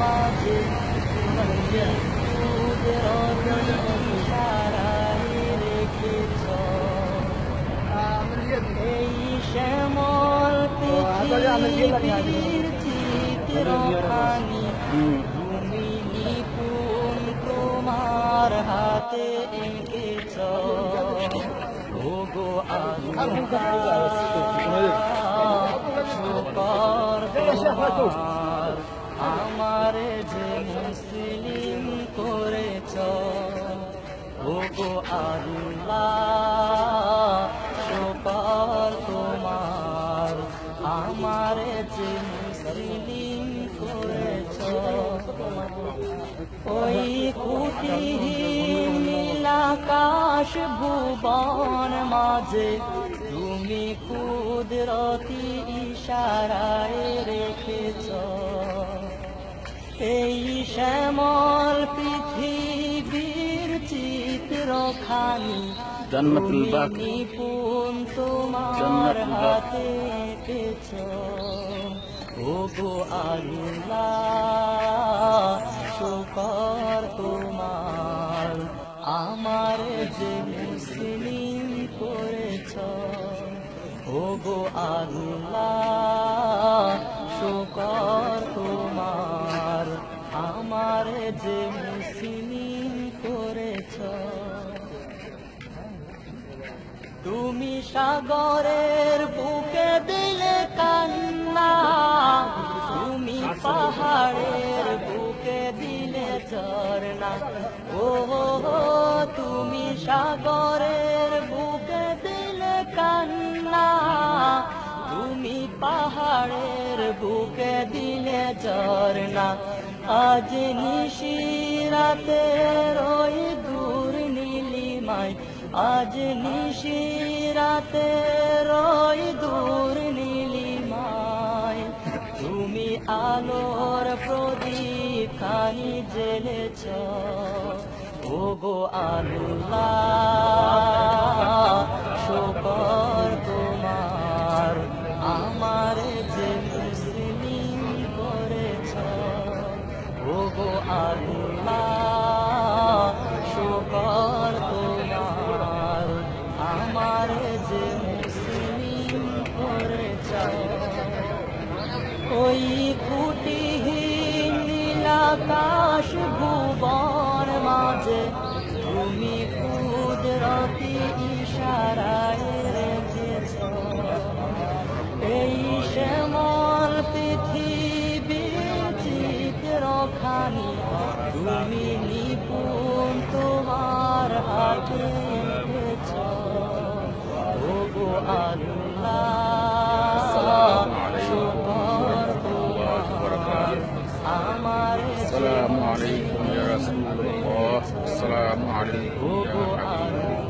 মাঝে রেখেছ এই শ্যামল পৃথিবীর চিত্রখানি তুমি তোমার হাতে এঁকেছ ভোগো আগুন আমারে যে মুসলিম করেছ, ওগো আল্লাহ, শুকর তোমার। আমারে যে মুসলিম করেছ, ওই কুটিহীন নীলাকাশ ভুবন মাঝে তুমি কুদরতি ইশারায় রেখেছ। এই শ্যামল পৃথিবীর চিত্রখানি বাকি। নিপুণ তোমার হাতে এঁকেছ। ও গো আল্লাহ শুকর তোমার আমার যে মুসলিম করেছ। ও গো আল্লাহ শুকর যে মুসলিম করেছ। তুমি সাগরের বুকে দিলে কান্না, তুমি পাহাড়ের বুকে দিলে ঝর্ণা। ও তুমি পাহাড়ের বুকে দিলে ঝর্ণা আজ নিশিরাতে ওই দূর নীলিমায়। আজ নিশিরাতে রই দূর নীলিমায়। তুমি আলোর প্রদীপ খানি জেলেছ ও গো আল্লাহ গো আল্লাহ। শোকর তোমার আমার যে মুসলিম করেছ। ওই কুটিহীন নীলাকাশ ভুবন মাঝে আমি নিপুণ তোমার হাতে ওগো আল্লাহ আমার আসসালামু আলাইকুম ইয়া রাসূলুল্লাহ আসসালামু আলাইকুম